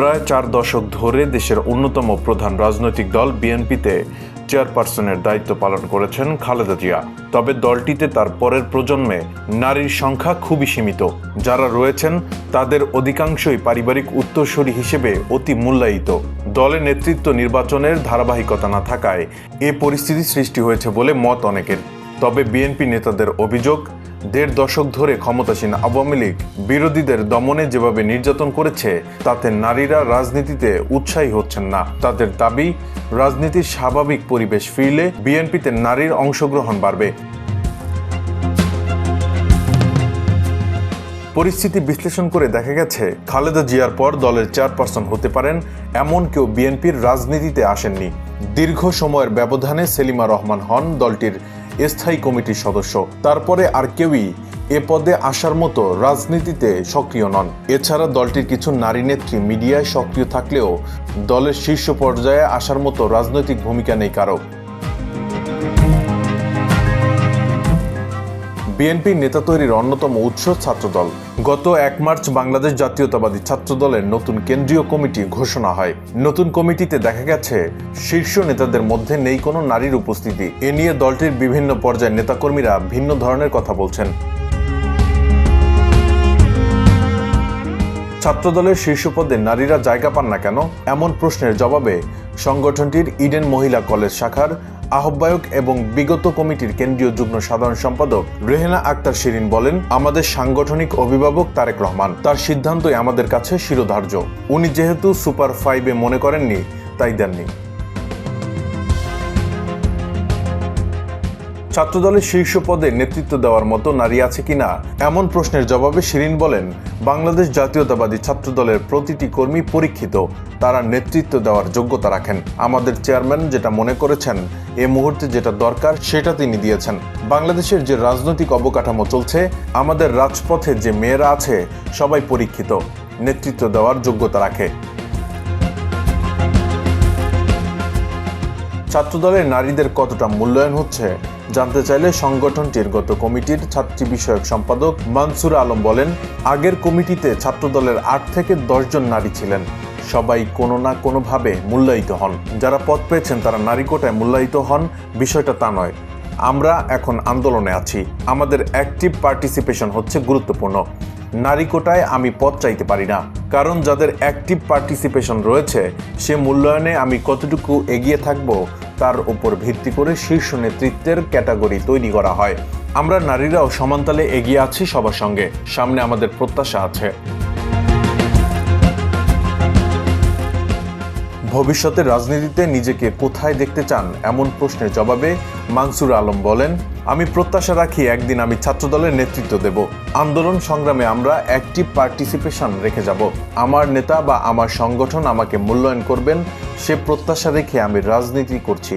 প্রায় চার দশক ধরে দেশের অন্যতম প্রধান রাজনৈতিক দল বিএনপিতে চেয়ারপারসনের দায়িত্ব পালন করেছেন খালেদা জিয়া। তবে দলটিতে তার পরের প্রজন্মে নারীর সংখ্যা খুবই সীমিত। যারা রয়েছেন, তাদের অধিকাংশই পারিবারিক উত্তরসূরি হিসেবে অতি মূল্যায়িত। দলের নেতৃত্ব নির্বাচনের ধারাবাহিকতা না থাকায় এ পরিস্থিতি সৃষ্টি হয়েছে বলে মত অনেকের। তবে বিএনপি নেতাদের অভিযোগ দেড় দশক ধরে ক্ষমতাসীন আওয়ামী লীগ বিরোধীদের দমনে যেভাবে নির্যাতন করেছে, তাতে নারীরা রাজনীতিতে উৎসাহী হচ্ছেন না। তাদের দাবি, রাজনীতির স্বাভাবিক পরিবেশ ফিরলে বিএনপিতে নারীর অংশগ্রহণ বাড়বে। পরিস্থিতি বিশ্লেষণ করে দেখা গেছে, খালেদা জিয়ার পর দলের চেয়ারপারসন হতে পারেন এমন কেউ বিএনপির রাজনীতিতে আসেননি। দীর্ঘ সময়ের ব্যবধানে সেলিমা রহমান হন দলটির স্থায়ী কমিটির সদস্য। তারপরে আর কেউই এ পদে আসার মতো রাজনীতিতে সক্রিয় নন। এছাড়া দলটির কিছু নারী নেত্রী মিডিয়ায় সক্রিয় থাকলেও দলের শীর্ষ পর্যায়ে আসার মতো রাজনৈতিক ভূমিকা নেই কারও। বিএনপি নেতা তৈরির অন্যতম উৎস ছাত্রদল। গত এক মার্চ বাংলাদেশ জাতীয়তাবাদী ছাত্রদলের নতুন কেন্দ্রীয় কমিটি ঘোষণা হয়। নতুন কমিটিতে দেখা গেছে, শীর্ষ নেতাদের মধ্যে নেই কোনো নারীর উপস্থিতি। এ নিয়ে দলটির বিভিন্ন পর্যায়ের নেতাকর্মীরা ভিন্ন ধরনের কথা বলছেন। ছাত্রদলের শীর্ষ পদে নারীরা জায়গা পান না কেন? এমন প্রশ্নের জবাবে সংগঠনটির ইডেন মহিলা কলেজ শাখার আহ্বায়ক এবং বিগত কমিটির কেন্দ্রীয় যুগ্ম সাধারণ সম্পাদক রেহেনা আক্তার শিরিন বলেন, আমাদের সাংগঠনিক অভিভাবক তারেক রহমান। তার সিদ্ধান্তই আমাদের কাছে শিরোধার্য। উনি যেহেতু সুপার ফাইভে মনে করেননি, তাই দেননি। ছাত্রদলের শীর্ষ পদে নেতৃত্ব দেওয়ার মতো নারী আছে কিনা? এমন প্রশ্নের জবাবে শিরিন বলেন, বাংলাদেশ জাতীয়তাবাদী ছাত্রদলের প্রতিটি কর্মী পরীক্ষিত। তারা নেতৃত্ব দেওয়ার যোগ্যতা রাখেন। আমাদের চেয়ারম্যান যেটা মনে করেছেন, এ মুহূর্তে যেটা দরকার সেটা তিনি দিয়েছেন। বাংলাদেশের যে রাজনৈতিক অবকাঠামো চলছে, আমাদের রাজপথে যে মেয়েরা আছে, সবাই পরীক্ষিত। নেতৃত্ব দেওয়ার যোগ্যতা রাখে। ছাত্রদলের নারীদের কতটা মূল্যায়ন হচ্ছে জানতে চাইলে সংগঠনটির গত কমিটির ছাত্রী বিষয়ক সম্পাদক মানসুর আলম বলেন, আগের কমিটিতে ছাত্রদলের আট থেকে জন নারী ছিলেন। সবাই কোনো না কোনোভাবে মূল্যায়িত হন। যারা পদ পেয়েছেন তারা নারী কোটায় মূল্যায়িত হন, বিষয়টা তা নয়। আমরা এখন আন্দোলনে আছি। আমাদের অ্যাক্টিভ পার্টিসিপেশন হচ্ছে গুরুত্বপূর্ণ। নারী কোটায় আমি পদ চাইতে পারি না। কারণ যাদের অ্যাক্টিভ পার্টিসিপেশন রয়েছে, সে মূল্যায়নে আমি কতটুকু এগিয়ে থাকব তার উপর ভিত্তি করে শীর্ষ নেতৃত্বের ক্যাটাগরি তৈরি করা হয়। আমরা নারীরাও সমানতালে এগিয়ে আছি সবার সঙ্গে। সামনে আমাদের প্রত্যাশা আছে। ভবিষ্যতে রাজনীতিতে নিজেকে কোথায় দেখতে চান এমন প্রশ্নের জবাবে মানসুর আলম বলেন, আমি প্রত্যাশা রাখি একদিন আমি ছাত্রদলের নেতৃত্ব দেব। আন্দোলন সংগ্রামে আমরা একটি পার্টিসিপেশন রেখে যাব। আমার নেতা বা আমার সংগঠন আমাকে মূল্যায়ন করবেন, সে প্রত্যাশা রেখে আমি রাজনীতি করছি।